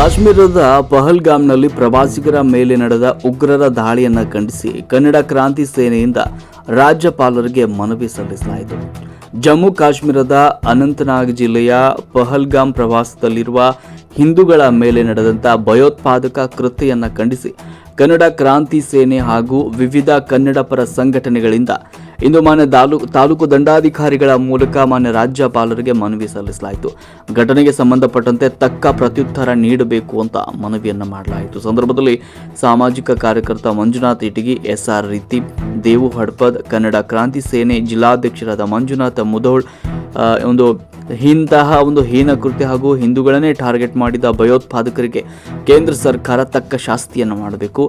ಕಾಶ್ಮೀರದ ಪಹಲ್ಗಾಮ್ನಲ್ಲಿ ಪ್ರವಾಸಿಗರ ಮೇಲೆ ನಡೆದ ಉಗ್ರರ ದಾಳಿಯನ್ನು ಖಂಡಿಸಿ ಕನ್ನಡ ಕ್ರಾಂತಿ ಸೇನೆಯಿಂದ ರಾಜ್ಯಪಾಲರಿಗೆ ಮನವಿ ಸಲ್ಲಿಸಲಾಯಿತು. ಜಮ್ಮು ಕಾಶ್ಮೀರದ ಅನಂತನಾಗ್ ಜಿಲ್ಲೆಯ ಪಹಲ್ಗಾಮ್ ಪ್ರವಾಸದಲ್ಲಿರುವ ಹಿಂದೂಗಳ ಮೇಲೆ ನಡೆದಂಥ ಭಯೋತ್ಪಾದಕ ಕೃತ್ಯವನ್ನು ಖಂಡಿಸಿ ಕನ್ನಡ ಕ್ರಾಂತಿ ಸೇನೆ ಹಾಗೂ ವಿವಿಧ ಕನ್ನಡಪರ ಸಂಘಟನೆಗಳಿಂದ ಇಂದು ಮಾನ್ಯ ತಾಲೂಕು ದಂಡಾಧಿಕಾರಿಗಳ ಮೂಲಕ ಮಾನ್ಯ ರಾಜ್ಯಪಾಲರಿಗೆ ಮನವಿ ಸಲ್ಲಿಸಲಾಯಿತು. ಘಟನೆಗೆ ಸಂಬಂಧಪಟ್ಟಂತೆ ತಕ್ಕ ಪ್ರತ್ಯುತ್ತರ ನೀಡಬೇಕು ಅಂತ ಮನವಿಯನ್ನು ಮಾಡಲಾಯಿತು. ಸಂದರ್ಭದಲ್ಲಿ ಸಾಮಾಜಿಕ ಕಾರ್ಯಕರ್ತ ಮಂಜುನಾಥ್ ಇಟಗಿ, ಎಸ್ಆರ್ ರೀತಿ ದೇವು ಹಡ್ಪದ್ ಕನ್ನಡ ಕ್ರಾಂತಿ ಸೇನೆ ಜಿಲ್ಲಾಧ್ಯಕ್ಷರಾದ ಮಂಜುನಾಥ ಮುದೋಳ್ ಒಂದು ಇಂತಹ ಒಂದು ಹೀನ ಕೃತ್ಯ ಹಾಗೂ ಹಿಂದೂಗಳನ್ನೇ ಟಾರ್ಗೆಟ್ ಮಾಡಿದ ಭಯೋತ್ಪಾದಕರಿಗೆ ಕೇಂದ್ರ ಸರ್ಕಾರ ತಕ್ಕ ಶಾಸ್ತಿಯನ್ನು ಮಾಡಬೇಕು.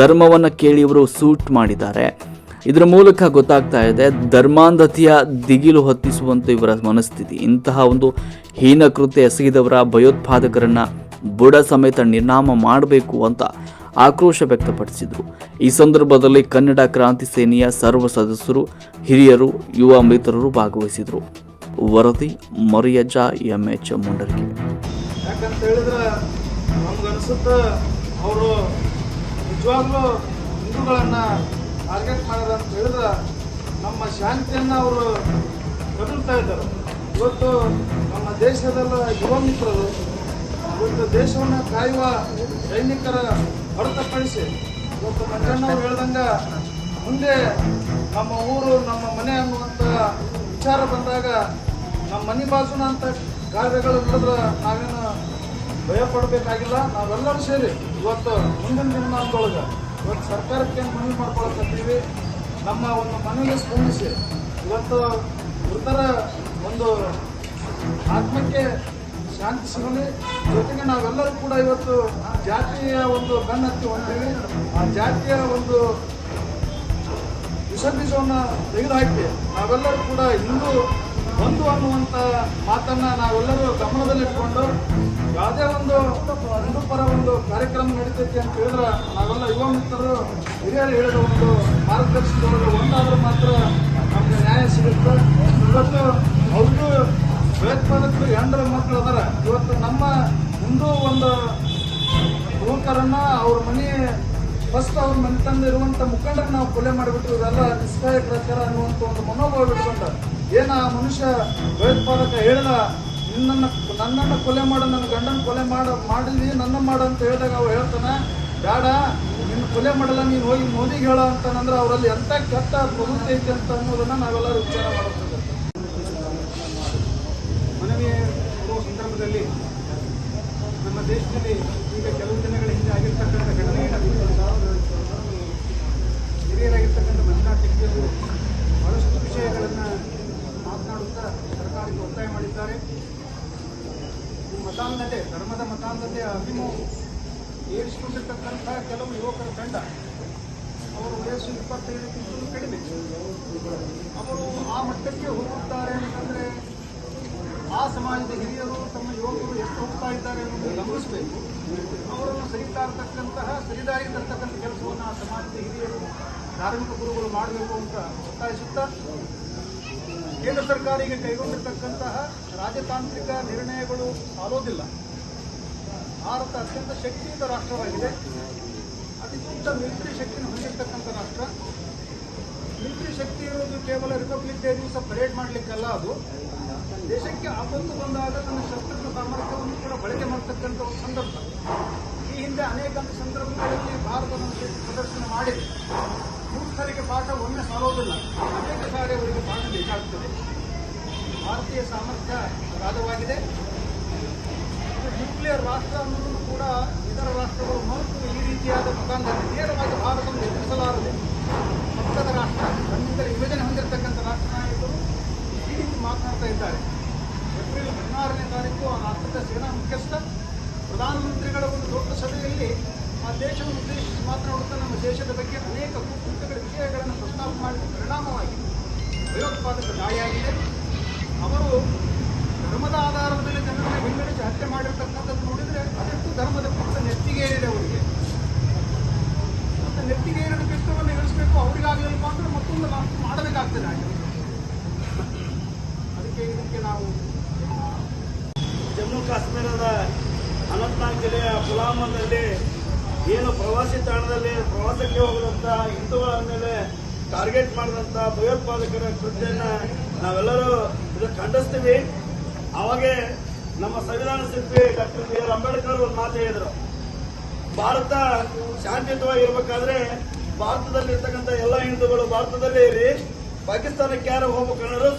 ಧರ್ಮವನ್ನು ಕೇಳಿ ಇವರು ಸೂಟ್ ಮಾಡಿದ್ದಾರೆ. ಇದರ ಮೂಲಕ ಗೊತ್ತಾಗ್ತಾ ಇದೆ, ಧರ್ಮಾಂಧತೆಯ ದಿಗಿಲು ಹೊತ್ತಿಸುವಂಥ ಇವರ ಮನಸ್ಥಿತಿ. ಇಂತಹ ಒಂದು ಹೀನ ಕೃತ್ಯ ಎಸಗಿದವರ ಭಯೋತ್ಪಾದಕರನ್ನ ಬುಡ ಸಮೇತ ನಿರ್ನಾಮ ಮಾಡಬೇಕು ಅಂತ ಆಕ್ರೋಶ ವ್ಯಕ್ತಪಡಿಸಿದರು. ಈ ಸಂದರ್ಭದಲ್ಲಿ ಕನ್ನಡ ಕ್ರಾಂತಿ ಸೇನೆಯ ಸರ್ವ ಸದಸ್ಯರು, ಹಿರಿಯರು, ಯುವ ಮಿತ್ರರು ಭಾಗವಹಿಸಿದರು. ವರದಿ ಮರಿಯಜ್ಜ ಎಂ ಎಚ್ ಮುಂಡರ್ಗಿ. ಯಾಕಂತ ಹೇಳಿದ್ರೆ ಅವರು ನಿಜವಾಗ್ಲೂ ಹಿಂದೂಗಳನ್ನ ಟಾರ್ಗೆಟ್ ಮಾಡಿದ ಅಂತ ಹೇಳಿದ್ರೆ ನಮ್ಮ ಶಾಂತಿಯನ್ನು ಅವರು ಕದಲ್ತಾ ಇದ್ದಾರೆ. ಇವತ್ತು ನಮ್ಮ ದೇಶದಲ್ಲ ಯುವ ಮಿತ್ರರು, ಇವತ್ತು ದೇಶವನ್ನು ಕಾಯುವ ಸೈನಿಕರ ಹೊರತುಪಡಿಸಿ ಇವತ್ತು ಅವ್ರು ಹೇಳ್ದಂಗ ಮುಂದೆ ನಮ್ಮ ಊರು, ನಮ್ಮ ಮನೆ ಅನ್ನುವಂಥ ವಿಚಾರ ಬಂದಾಗ ನಮ್ಮ ಮನೆ ಬಾಜುನ ಅಂತ ಕಾರ್ಯಗಳು ನಡೆದ್ರೆ ನಾವೇನು ಭಯ ಪಡಬೇಕಾಗಿಲ್ಲ. ನಾವೆಲ್ಲರೂ ಸೇರಿ ಇವತ್ತು ಮುಂದಿನ ದಿನಮಾನದೊಳಗೆ ಇವತ್ತು ಸರ್ಕಾರಕ್ಕೆ ಮನವಿ ಮಾಡ್ಕೊಳ್ತೀವಿ ನಮ್ಮ ಒಂದು ಮನವಿ ಸ್ಪಂದಿಸಿ ಇವತ್ತು ಮೃತರ ಒಂದು ಆತ್ಮಕ್ಕೆ ಶಾಂತಿ ಸಿಗಲಿ. ಜೊತೆಗೆ ನಾವೆಲ್ಲರೂ ಕೂಡ ಇವತ್ತು ಜಾತಿಯ ಒಂದು ಬೆನ್ನತ್ತಿ ಹೊಂದಿವಿ. ಆ ಜಾತಿಯ ಒಂದು ವಿಷ ಬೀಜವನ್ನು ತೆಗೆದುಹಾಕಿ ನಾವೆಲ್ಲರೂ ಕೂಡ ಹಿಂದೂ ಒಂದು ಅನ್ನುವಂಥ ಮಾತನ್ನು ನಾವೆಲ್ಲರೂ ಗಮನದಲ್ಲಿಟ್ಕೊಂಡು ಯಾವುದೇ ಒಂದು ಹಿಂದೂ ಪರ ಒಂದು ಕಾರ್ಯಕ್ರಮ ನಡೀತೈತಿ ಅಂತ ಹೇಳಿದ್ರೆ ನಾವೆಲ್ಲ ಯುವ ಮಿತ್ರರು, ಹಿರಿಯರು ಹೇಳಿದ ಒಂದು ಮಾರ್ಗದರ್ಶನದೊಳಗೆ ಒಂದಾದರೂ ಮಾತ್ರ ನಮಗೆ ನ್ಯಾಯ ಸಿಗುತ್ತೆ. ಇವತ್ತು ಅವ್ರಿಗೂ ಭಯೋತ್ಪಾದಕರು ಹೆಂಡ್ರ ಮಕ್ಕಳು ಅದರ. ಇವತ್ತು ನಮ್ಮ ಹಿಂದೂ ಒಂದು ಯುವಕರನ್ನು ಅವ್ರ ಮನೆ ಫಸ್ಟ್ ಅವ್ರ ಮನೆ ತಂದು ಇರುವಂತ ಮುಖಂಡರನ್ನ ನಾವು ಕೊಲೆ ಮಾಡಿಬಿಟ್ಟು ಇವೆಲ್ಲ ನಿಷ್ಕಾಯ ಪ್ರಚಾರ ಅನ್ನುವಂಥ ಒಂದು ಮನೋಭಾವ ಬಿಟ್ಕೊಂಡ ಏನ ಆ ಮನುಷ್ಯ ಭಯೋತ್ಪಾದಕ ಹೇಳಿದ ನಿನ್ನನ್ನು, ನನ್ನನ್ನು ಕೊಲೆ ಮಾಡು, ನನ್ನ ಗಂಡನ ಕೊಲೆ ಮಾಡ ಮಾಡಲಿ ನನ್ನ ಮಾಡು ಅಂತ ಹೇಳಿದಾಗ ಅವ ಹೇಳ್ತಾನೆ ಬೇಡ ನಿನ್ನ ಕೊಲೆ ಮಾಡಲ್ಲ, ನೀನು ಹೋಗಿ ಮೋದಿಗೆ ಹೇಳೋ ಅಂತಾನಂದ್ರೆ ಅವರಲ್ಲಿ ಎಂಥ ಕೆಟ್ಟ ಪ್ರವೃತ್ತಿ ಐತೆ ಅಂತ ಅನ್ನೋದನ್ನು ನಾವೆಲ್ಲರೂ ವಿಚಾರ ಮಾಡಬೇಕಾಗುತ್ತೆ ಮನವಿ ಕೊಡುವ ಸಂದರ್ಭದಲ್ಲಿ ನಮ್ಮ ದೇಶದಲ್ಲಿ ಈಗ ಕೆಲವು ದಿನಗಳ ಹಿಂದೆ ಆಗಿರ್ತಕ್ಕಂಥ ಘಟನೆಗಳು ಹಿರಿಯರಾಗಿರ್ತಕ್ಕಂಥ ಮಂಜುನಾಥ್ ಬಹಳಷ್ಟು ವಿಷಯಗಳನ್ನು ಮಾತನಾಡುತ್ತಾ ಸರ್ಕಾರಕ್ಕೆ ಒತ್ತಾಯ ಮಾಡಿದ್ದಾರೆ ಮತಾಂಧತೆ, ಧರ್ಮದ ಮತಾಂಧತೆ ಅಭಿಮೋ ಏರಿಸಿಕೊಂಡಿರ್ತಕ್ಕಂಥ ಕೆಲವು ಯುವಕರ ತಂಡ, ಅವರು ವಯಸ್ಸು ಇಪ್ಪತ್ತೈದಕ್ಕಿಂತಲೂ ಕಡಿಮೆ. ಅವರು ಆ ಮಟ್ಟಕ್ಕೆ ಹೋಗುತ್ತಾರೆ ಅಂತಂದರೆ ಆ ಸಮಾಜದ ಹಿರಿಯರು, ತಮ್ಮ ಯುವಕರು ಎಷ್ಟು ಹೋಗ್ತಾ ಇದ್ದಾರೆ ಅನ್ನೋದು ಗಮನಿಸಬೇಕು. ಅವರನ್ನು ಸರಿತಾ ಇರತಕ್ಕಂತಹ, ಸರಿದಾರಿ ತರ್ತಕ್ಕಂಥ ಕೆಲಸವನ್ನು ಆ ಸಮಾಜದ ಹಿರಿಯರು, ಧಾರ್ಮಿಕ ಗುರುಗಳು ಮಾಡಬೇಕು ಅಂತ ಒತ್ತಾಯಿಸುತ್ತಾ ಕೇಂದ್ರ ಸರ್ಕಾರ ಈಗ ಕೈಗೊಂಡಿರ್ತಕ್ಕಂತಹ ರಾಜತಾಂತ್ರಿಕ ನಿರ್ಣಯಗಳು ಸಾಲೋದಿಲ್ಲ. ಭಾರತ ಅತ್ಯಂತ ಶಕ್ತಿಯುತ ರಾಷ್ಟ್ರವಾಗಿದೆ. ಅತ್ಯಂತ ಮಿಲಿಟರಿ ಶಕ್ತಿಯನ್ನು ಹೊಂದಿರತಕ್ಕಂಥ ರಾಷ್ಟ್ರ. ಮಿಲಿಟರಿ ಶಕ್ತಿ ಇರೋದು ಕೇವಲ ರಿಪಬ್ಲಿಕ್ ಡೇ ದಿವಸ ಪರೇಡ್ ಮಾಡಲಿಕ್ಕಲ್ಲ ಅದು. ದೇಶಕ್ಕೆ ಆಪತ್ತು ಬಂದಾಗ ತನ್ನ ಶಸ್ತ್ರ ಸಾಮರ್ಥ್ಯವನ್ನು ಕೂಡ ಬಳಕೆ ಮಾಡತಕ್ಕಂಥ ಒಂದು ಸಂದರ್ಭ. ಈ ಹಿಂದೆ ಅನೇಕ ಸಂದರ್ಭಗಳಲ್ಲಿ ಭಾರತವನ್ನು ಪ್ರದರ್ಶನ ಮಾಡಿದೆ. ಮೂರ್ಖರಿಗೆ ಪಾಠ ಒಮ್ಮೆ ಸಾಲೋದಿಲ್ಲ. ಅನೇಕ ಸಾರಿ ಅವರಿಗೆ ಪಾಠ ಬೇಕಾಗ್ತದೆ. ಭಾರತೀಯ ಸಾಮರ್ಥ್ಯ ಅಗಾಧವಾಗಿದೆ. ನ್ಯೂಕ್ಲಿಯರ್ ರಾಷ್ಟ್ರ ಅನ್ನೋದನ್ನು ಕೂಡ ಇತರ ರಾಷ್ಟ್ರಗಳು ಮರೆತು ಈ ರೀತಿಯಾದ ಮುಖಾಂತರ ನೇರವಾಗಿ ಭಾರತವನ್ನು ಎದುರಿಸಲಾರದೆ. ಪಕ್ಕದ ರಾಷ್ಟ್ರ ತನ್ನಿಂದ ವಿಭಜನೆ ಹೊಂದಿರತಕ್ಕಂಥ ರಾಷ್ಟ್ರ ನಾಯಕರು ಈ ರೀತಿ ಮಾತನಾಡ್ತಾ ಇದ್ದಾರೆ. ಏಪ್ರಿಲ್ ಹದಿನಾರನೇ ತಾರೀಕು ಆ ರಾಷ್ಟ್ರದ ಸೇನಾ ಮುಖ್ಯಸ್ಥ, ಪ್ರಧಾನಮಂತ್ರಿಗಳ ಒಂದು ದೊಡ್ಡ ಸಭೆಯಲ್ಲಿ ಆ ದೇಶವನ್ನು ಉದ್ದೇಶಿಸಿ ಮಾತನಾಡುತ್ತಾ ನಮ್ಮ ದೇಶದ ಬಗ್ಗೆ ಅನೇಕ ಕುಟುಂಬಗಳ ವಿಷಯಗಳನ್ನು ಪ್ರಸ್ತಾಪ ಮಾಡಿದ ಪರಿಣಾಮವಾಗಿ ಭಯೋತ್ಪಾದಕ ದಾಳಿಯಾಗಿದೆ ಅವರು ಧರ್ಮದ ಆಧಾರದ ಮೇಲೆ ಜನರನ್ನು ವಿಂಗಡಿಸಿ ಹತ್ಯೆ ಮಾಡಿರ್ತಕ್ಕಂಥದ್ದು ನೋಡಿದರೆ ಅದೆಷ್ಟು ಧರ್ಮದ ಪಕ್ಷ ನೆತ್ತಿಗೇರಿದೆ ಅವರಿಗೆ ಮತ್ತು ನೆತ್ತಿಗೇರಿದ ಪಿಷ್ಟವನ್ನು ಇಳಿಸಬೇಕು ಅವರಿಗಾಗಲಿಲ್ಲ ಅಂದ್ರೆ ಮತ್ತೊಂದು ರಾಷ್ಟ್ರ ಮಾಡಬೇಕಾಗ್ತದೆ ಆ ಕೆಲಸ. ಅದಕ್ಕೆ ಇದಕ್ಕೆ ನಾವು ಜಮ್ಮು ಕಾಶ್ಮೀರದ ಅನಂತನಾಗ್ ಜಿಲ್ಲೆಯ ಪುಲಾಮದಲ್ಲಿ ಏನು ಪ್ರವಾಸಿ ತಾಣದಲ್ಲಿ ಪ್ರವಾಸಕ್ಕೆ ಹೋಗುವಂತ ಹಿಂದೂಗಳ ಮೇಲೆ ಟಾರ್ಗೆಟ್ ಮಾಡಿದಂತ ಭಯೋತ್ಪಾದಕರ ಕೃತ್ಯನ ನಾವೆಲ್ಲರೂ ಇದು ಖಂಡಿಸ್ತೀವಿ. ಅವಾಗೆ ನಮ್ಮ ಸಂವಿಧಾನ ಶಿಲ್ಪಿ ಡಾಕ್ಟರ್ ಬಿ ಆರ್ ಅಂಬೇಡ್ಕರ್ ಒಂದು ಮಾತು ಹೇಳಿದರು. ಭಾರತ ಶಾಂತಿಯುತವಾಗಿರ್ಬೇಕಾದ್ರೆ ಭಾರತದಲ್ಲಿ ಇರ್ತಕ್ಕಂಥ ಎಲ್ಲ ಹಿಂದೂಗಳು ಭಾರತದಲ್ಲೇ ಇರಿ. ಪಾಕಿಸ್ತಾನಕ್ಕೆ ಯಾರು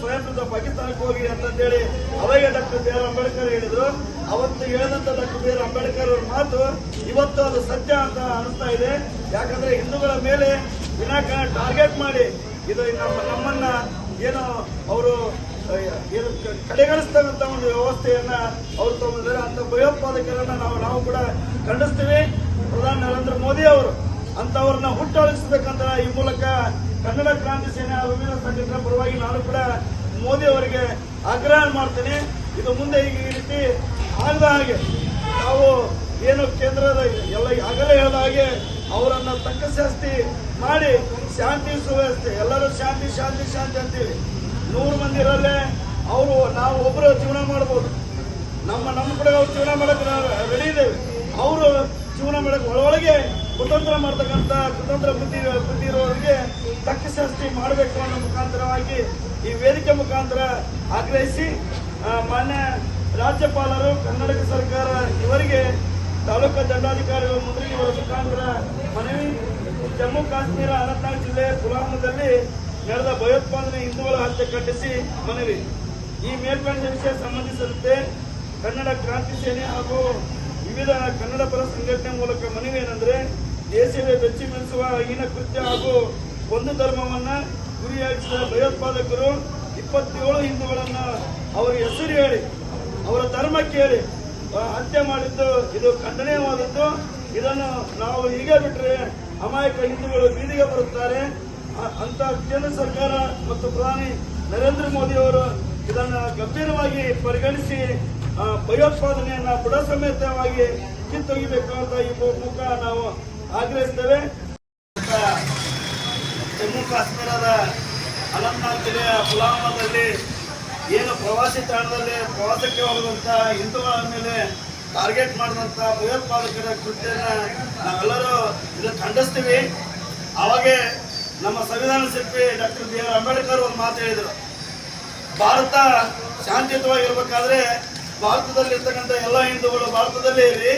ಸ್ವಯಂ ಪ್ರೇರಿತ ಪಾಕಿಸ್ತಾನಕ್ಕೆ ಹೋಗಿ ಅಂತಂದೇಳಿ ಅವಾಗ ಡಾಕ್ಟರ್ ಬಿ ಆರ್ ಅಂಬೇಡ್ಕರ್ ಹೇಳಿದ್ರು. ಅವತ್ತು ಹೇಳಿದಂತ ಡಾಕ್ಟರ್ ಬಿ ಆರ್ ಅಂಬೇಡ್ಕರ್ ಅವ್ರ ಮಾತು ಇವತ್ತು ಅದು ಸತ್ಯ ಅಂತ ಅನಿಸ್ತಾ ಇದೆ. ಯಾಕಂದ್ರೆ ಹಿಂದೂಗಳ ಮೇಲೆ ವಿನಾಕಾರಣ ಟಾರ್ಗೆಟ್ ಮಾಡಿ ಇದು ನಮ್ಮ ನಮ್ಮನ್ನ ಏನು ಅವರು ಏನು ಕಡೆಗಣಿಸ್ತಕ್ಕಂಥ ಒಂದು ವ್ಯವಸ್ಥೆಯನ್ನ ಅವರು ತಗೊಂಡಿದ್ದಾರೆ. ಅಂತ ಭಯೋತ್ಪಾದಕರನ್ನ ನಾವು ನಾವು ಕೂಡ ಖಂಡಿಸ್ತೀವಿ. ಪ್ರಧಾನಿ ನರೇಂದ್ರ ಮೋದಿ ಅವರು ಅಂತವ್ರನ್ನ ಹುಟ್ಟೊಳಗಿಸಬೇಕಂತ ಈ ಮೂಲಕ ಕನ್ನಡ ಕ್ರಾಂತಿ ಸೇನೆ ವಿವಿಧ ಸಂಘಟನೆ ಪರವಾಗಿ ನಾನು ಕೂಡ ಮೋದಿ ಅವರಿಗೆ ಆಗ್ರಹ ಮಾಡ್ತೇನೆ. ಇದು ಮುಂದೆ ಈಗ ಈ ರೀತಿ ಆಗದ ಹಾಗೆ ನಾವು ಏನು ಕೇಂದ್ರದ ಎಲ್ಲ ಆಗಲೇ ಹೇಳಿದ ಹಾಗೆ ಅವರನ್ನ ತಕ್ಕ ಶಾಸ್ತಿ ಮಾಡಿ ಶಾಂತಿ ಸುವ್ಯವಸ್ಥೆ, ಎಲ್ಲರೂ ಶಾಂತಿ ಶಾಂತಿ ಶಾಂತಿ ಅಂತೀವಿ. ನೂರು ಮಂದಿ ಇರಲ್ಲೇ ಅವರು ನಾವು ಒಬ್ಬರು ಜೀವನ ಮಾಡ್ಬೋದು. ನಮ್ಮ ನಮ್ಮ ಕೂಡ ಅವ್ರು ಜೀವನ ಮಾಡಕ್ಕೆ ರೆಡಿ ಇದ್ದೇವೆ. ಅವರು ಜೀವನ ಮಾಡಕ್ಕೆ ಒಳಗೊಳಗೆ ಕುತಂತ್ರ ಮಾಡ್ತಕ್ಕಂಥ ಕುತಂತ್ರ ಬುದ್ಧಿ ಬುದ್ಧಿ ಇರೋರಿಗೆ ತಕ್ಕ ಮಾಡಬೇಕು ಅನ್ನೋ ಮುಖಾಂತರವಾಗಿ ಈ ವೇದಿಕೆ ಮುಖಾಂತರ ಆಗ್ರಹಿಸಿ ಮಾನ್ಯ ರಾಜ್ಯಪಾಲರು ಕರ್ನಾಟಕ ಸರ್ಕಾರ ಇವರಿಗೆ ತಾಲೂಕು ದಂಡಾಧಿಕಾರಿಗಳು ಮುಂದೆ ಇವರ ಮುಖಾಂತರ ಮನವಿ. ಜಮ್ಮು ಕಾಶ್ಮೀರ ಅನಂತನಾಗ್ ಜಿಲ್ಲೆ ಪುಲ್ವಾಮದಲ್ಲಿ ನಡೆದ ಭಯೋತ್ಪಾದನೆ ಹಿಂದೂಗಳ ಹತ್ಯೆ ಖಂಡಿಸಿ ಮನವಿ. ಈ ಮೇಲ್ಕಂಡ ವಿಷಯ ಸಂಬಂಧಿಸಿದಂತೆ ಕನ್ನಡ ಕ್ರಾಂತಿ ಸೇನೆ ಹಾಗೂ ವಿವಿಧ ಕನ್ನಡ ಪರ ಸಂಘಟನೆ ಮೂಲಕ ಮನವಿ ಏನಂದ್ರೆ ದೇಶವೇ ಬೆಚ್ಚಿ ಹೀನ ಕೃತ್ಯ ಹಾಗೂ ಒಂದು ಧರ್ಮವನ್ನ ಗುರಿಯಾಗಿಸಿದ ಭಯೋತ್ಪಾದಕರು ಇಪ್ಪತ್ತೇಳು ಹಿಂದೂಗಳನ್ನ ಅವರ ಹೆಸರು ಹೇಳಿ, ಅವರ ಧರ್ಮ ಕೇಳಿ ಹತ್ಯೆ ಮಾಡಿದ್ದು. ಇದು ಖಂಡನೀಯವಾದದ್ದು. ಇದನ್ನು ನಾವು ಹೀಗೆ ಬಿಟ್ಟರೆ ಅಮಾಯಕ ಹಿಂದೂಗಳು ಬೀದಿಗೆ ಬರುತ್ತಾರೆ. ಅಂತ ಕೇಂದ್ರ ಸರ್ಕಾರ ಮತ್ತು ಪ್ರಧಾನಿ ನರೇಂದ್ರ ಮೋದಿ ಅವರು ಇದನ್ನು ಗಂಭೀರವಾಗಿ ಪರಿಗಣಿಸಿ ಭಯೋತ್ಪಾದನೆಯನ್ನ ಬುಡ ಸಮೇತವಾಗಿ ಕಿತ್ತೊಗಿಬೇಕು ಅಂತ ಈ ಮೂಲಕ ನಾವು ಆಗ್ರಹಿಸ್ತೇವೆ. ಜಮ್ಮು ಕಾಶ್ಮೀರದ ಅನಂತನಾಗ್ ಜಿಲ್ಲೆಯ ಪುಲ್ವಾಮಾದಲ್ಲಿ ಏನು ಪ್ರವಾಸಿ ತಾಣದಲ್ಲಿ ಪ್ರವಾಸಕ್ಕೆ ಹೋಗದಂತ ಹಿಂದೂಗಳ ಮೇಲೆ ಟಾರ್ಗೆಟ್ ಮಾಡಿದಂತ ಭಯೋತ್ಪಾದಕರ ಕೃತ್ಯನ ನಾವೆಲ್ಲರೂ ಇದು ಖಂಡಿಸ್ತೀವಿ. ಅವಾಗೆ ನಮ್ಮ ಸಂವಿಧಾನ ಶಿಲ್ಪಿ ಡಾಕ್ಟರ್ ಬಿ ಆರ್ ಅಂಬೇಡ್ಕರ್ ಒಂದು ಮಾತು ಹೇಳಿದರು. ಭಾರತ ಶಾಂತಿಯುತವಾಗಿರ್ಬೇಕಾದ್ರೆ ಭಾರತದಲ್ಲಿ ಇರ್ತಕ್ಕಂಥ ಎಲ್ಲ ಹಿಂದೂಗಳು ಭಾರತದಲ್ಲೇ ಇರಿ,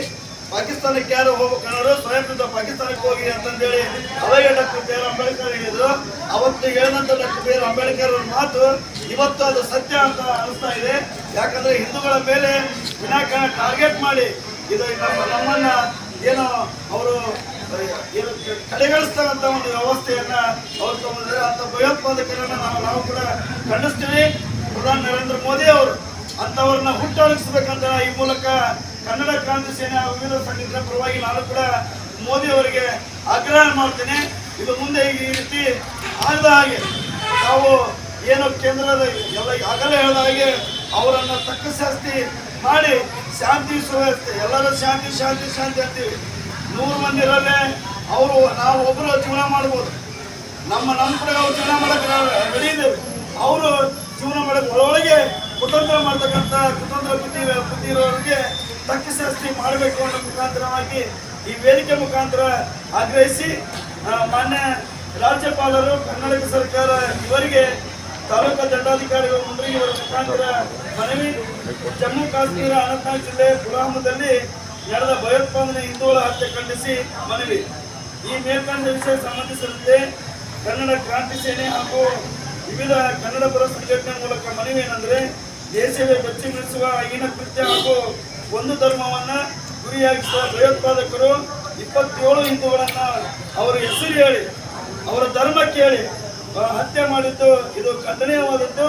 ಪಾಕಿಸ್ತಾನಕ್ಕೆ ಯಾರು ಹೋಗ್ಬೇಕನ್ನೋರು ಸ್ವಯಂ ಪ್ರೇರಿತ ಪಾಕಿಸ್ತಾನಕ್ಕೆ ಹೋಗಿ ಅಂತಂದೇಳಿ ಅವಾಗ ಡಾಕ್ಟರ್ ಬಿ ಆರ್ ಅಂಬೇಡ್ಕರ್ ಹೇಳಿದ್ರು. ಅವತ್ತು ಹೇಳಿದಂಥ ಡಾಕ್ಟರ್ ಬಿ ಆರ್ ಅಂಬೇಡ್ಕರ್ ಅವ್ರ ಮಾತು ಇವತ್ತು ಅದು ಸತ್ಯ ಅಂತ ಅನಿಸ್ತಾ ಇದೆ. ಯಾಕಂದ್ರೆ ಹಿಂದೂಗಳ ಮೇಲೆ ವಿನಾಕಾರಣ ಟಾರ್ಗೆಟ್ ಮಾಡಿ ಇದು ನಮ್ಮ ನಮ್ಮನ್ನ ಏನು ಅವರು ಏನು ಕಡೆಗಣಿಸ್ತಕ್ಕಂಥ ಒಂದು ವ್ಯವಸ್ಥೆಯನ್ನ ಅವ್ರು ತಗೊಂಡಿದ್ದಾರೆ. ಅಂತ ಭಯೋತ್ಪಾದಕರನ್ನ ನಾವು ನಾವು ಕೂಡ ಖಂಡಿಸ್ತೀವಿ. ಪ್ರಧಾನಿ ನರೇಂದ್ರ ಮೋದಿ ಅವರು ಅಂತವ್ರನ್ನ ಹುಟ್ಟಾಡಿಸ್ಬೇಕಂತ ಈ ಮೂಲಕ ಕನ್ನಡ ಕ್ರಾಂತಿ ಸೇನೆ ವಿವಿಧ ಸಂಘಟನೆ ಪರವಾಗಿ ನಾನು ಕೂಡ ಮೋದಿ ಅವರಿಗೆ ಆಗ್ರಹ ಮಾಡ್ತೇನೆ. ಇದು ಮುಂದೆ ಈ ರೀತಿ ಆಗದ ಹಾಗೆ ನಾವು ಏನು ಕೇಂದ್ರದ ಎಲ್ಲ ಆಗಲೇ ಹೇಳಿದ ಹಾಗೆ ಅವರನ್ನ ತಕ್ಕ ಶಾಸ್ತಿ ಮಾಡಿ ಶಾಂತಿ ಸುವ್ಯವಸ್ಥೆ, ಎಲ್ಲರೂ ಶಾಂತಿ ಶಾಂತಿ ಶಾಂತಿ ಅಂತೀವಿ. ನೂರು ಮಂದಿ ಇರಲ್ಲೇ ಅವರು ನಾವು ಒಬ್ಬರು ಜೀವನ ಮಾಡ್ಬೋದು. ನಮ್ಮ ನಮ್ಮ ಕಡೆ ಅವ್ರು ಜೀವನ ಮಾಡೋಕೆ ರೆಡಿ ಅವರು ಜೀವನ ಮಾಡೋಕೆ ಒಳಗೊಳಗೆ ಕುತಂತ್ರ ಮಾಡ್ತಕ್ಕಂಥ ಕುತಂತ್ರ ಬುದ್ಧಿ ಬುದ್ಧಿ ಇರೋರಿಗೆ ತಕ್ಕ ಶಾಸ್ತಿ ಮಾಡಬೇಕು ಅನ್ನೋ ಮುಖಾಂತರವಾಗಿ ಈ ವೇದಿಕೆ ಮುಖಾಂತರ ಆಗ್ರಹಿಸಿ ಮಾನ್ಯ ರಾಜ್ಯಪಾಲರು, ಕರ್ನಾಟಕ ಸರ್ಕಾರ ಇವರಿಗೆ ತಾಲೂಕು ದಂಡಾಧಿಕಾರಿಗಳ ಮುಂದೆ ಇವರ ಮುಖಾಂತರ ಮನವಿ. ಜಮ್ಮು, ಕಾಶ್ಮೀರ, ಅನಂತನಾಗ್ ಜಿಲ್ಲೆ ಪುಲ್ವಾಮಾದಲ್ಲಿ ನಡೆದ ಭಯೋತ್ಪಾದನೆ ಹಿಂದೂಗಳ ಹತ್ಯೆ ಖಂಡಿಸಿ ಮನವಿ. ಈ ಮೇಲ್ಕಂಡ ವಿಷಯ ಸಂಬಂಧಿಸಿದಂತೆ ಕನ್ನಡ ಕ್ರಾಂತಿ ಸೇನೆ ಹಾಗೂ ವಿವಿಧ ಕನ್ನಡ ಪರ ಸಂಘಟನೆ ಮೂಲಕ ಮನವಿ ಏನಂದ್ರೆ ದೇಶವೇ ಬೆಚ್ಚಿ ಬೀಳಿಸುವ ಹೀನ ಕೃತ್ಯ ಹಾಗೂ ಒಂದು ಧರ್ಮವನ್ನ ಗುರಿಯಾಗಿಸುವ ಭಯೋತ್ಪಾದಕರು ಇಪ್ಪತ್ತೇಳು ಹಿಂದೂಗಳನ್ನು ಅವರ ಹೆಸರು ಹೇಳಿ, ಅವರ ಧರ್ಮ ಕೇಳಿ ಹತ್ಯೆ ಮಾಡಿದ್ದು, ಇದು ಖಂಡನೀಯವಾದದ್ದು.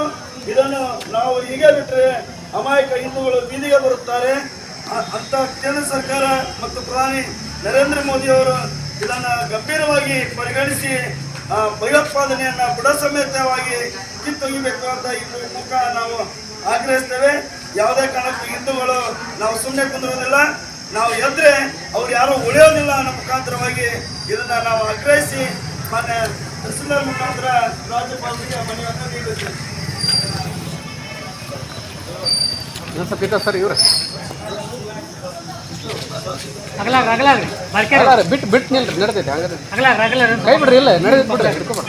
ಇದನ್ನು ನಾವು ಹೀಗೆ ಬಿಟ್ಟರೆ ಅಮಾಯಕ ಹಿಂದೂಗಳು ಬೀದಿಗೆ ಬರುತ್ತಾರೆ. ಅಂತ ಕೇಂದ್ರ ಸರ್ಕಾರ ಮತ್ತು ಪ್ರಧಾನಿ ನರೇಂದ್ರ ಮೋದಿ ಅವರು ಇದನ್ನ ಗಂಭೀರವಾಗಿ ಪರಿಗಣಿಸಿ ಭಯೋತ್ಪಾದನೆಯನ್ನ ಬುಡ ಸಮೇತವಾಗಿ ಕಿತ್ತೊಗಿಬೇಕು ಅಂತ ಈ ಮೂಲಕ ನಾವು ಆಗ್ರಹಿಸ್ತೇವೆ. ಯಾವುದೇ ಕಾರಣಕ್ಕೂ ಹಿಂದೂಗಳು ನಾವು ಸುಮ್ಮನೆ ಕುಂದಿರೋದಿಲ್ಲ. ನಾವು ಎದ್ರೆ ಅವ್ರು ಯಾರು ಉಳಿಯೋದಿಲ್ಲ ಅನ್ನೋ ಮುಖಾಂತರವಾಗಿ ಇದನ್ನ ನಾವು ಆಗ್ರಹಿಸಿ ಮಾನ್ಯ ತಹಸೀಲ್ದಾರ್ ಮುಖಾಂತರ ರಾಜ್ಯಪಾಲರಿಗೆ ಮನವಿಯನ್ನು ನೀಡುತ್ತೇವೆ ಬಿಟ್ಟು ಬಿಟ್ಟು ನಿಲ್ರಿ ನಡೆದೈತೆ ಕೈ ಬಿಡ್ರಿ ಇಲ್ಲ ನಡೆದೈತೆ ಬಿಡ್ರಿ ಹಿಡ್ಕೊಬೇಡ.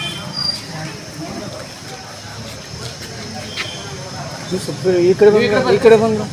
ಈ ಕಡೆ ಬಂದ್ರು ಈ ಕಡೆ ಬಂದ್ರು